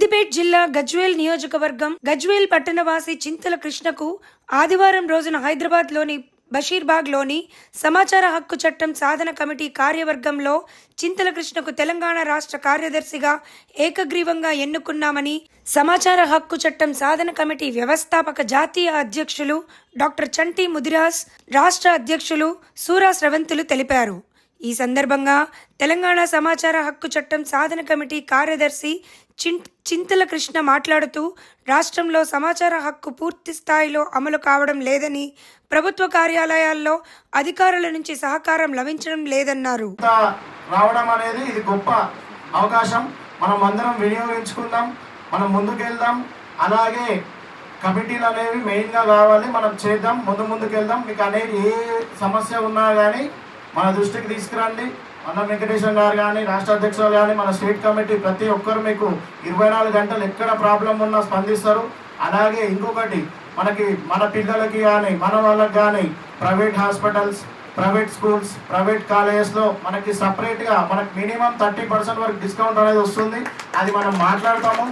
జిల్లా గజ్వేల్ నియోజకవర్గం గజ్వేల్ పట్టణవాసి చింతల కృష్ణకు ఆదివారం రోజున హైదరాబాద్లోని బషీర్బాగ్లోని సమాచార హక్కు చట్టం సాధన కమిటీ కార్యవర్గంలో చింతల కృష్ణకు తెలంగాణ రాష్ట్ర కార్యదర్శిగా ఏకగ్రీవంగా ఎన్నుకున్నామని సమాచార హక్కు చట్టం సాధన కమిటీ వ్యవస్థాపక జాతీయ అధ్యక్షులు డాక్టర్ చంటి ముదిరాజ్ రాష్ట్ర అధ్యక్షులు సూరా స్రవంతులు తెలిపారు. ఈ సందర్భంగా తెలంగాణ సమాచార హక్కు చట్టం సాధన కమిటీ కార్యదర్శి చింతల కృష్ణ మాట్లాడుతూ రాష్ట్రంలో సమాచార హక్కు పూర్తి స్థాయిలో అమలు కావడం లేదని ప్రభుత్వ కార్యాలయాల్లో అధికారుల నుంచి సహకారం లభించడం లేదన్నారు. రావడం అనేది ఇది గొప్ప అవకాశం. మనం అందరం వినియోగించుకుందాం మనం ముందుకెళ్దాం. అలాగే కమిటీలు అనేవి మెయిన్గా కావాలి మనం చేద్దాం ముందు ముందుకెళ్దాం. మీకు అనేది ఏ సమస్య ఉన్నా కానీ మన దృష్టికి తీసుకురండి. అన్న వెంకటేశ్వర గారు కానీ రాష్ట్ర అధ్యక్షులు కానీ మన స్టేట్ కమిటీ ప్రతి ఒక్కరు మీకు ఇరవై నాలుగు గంటలు ఎక్కడ ప్రాబ్లం ఉన్నా స్పందిస్తారు. అలాగే ఇంకొకటి మనకి మన పిల్లలకి కానీ మన వాళ్ళకి కానీ private hospitals private schools private కాలేజెస్లో మనకి సపరేట్గా మనకి మినిమం థర్టీ పర్సెంట్ వరకు డిస్కౌంట్ అనేది వస్తుంది. అది మనం మాట్లాడతాము.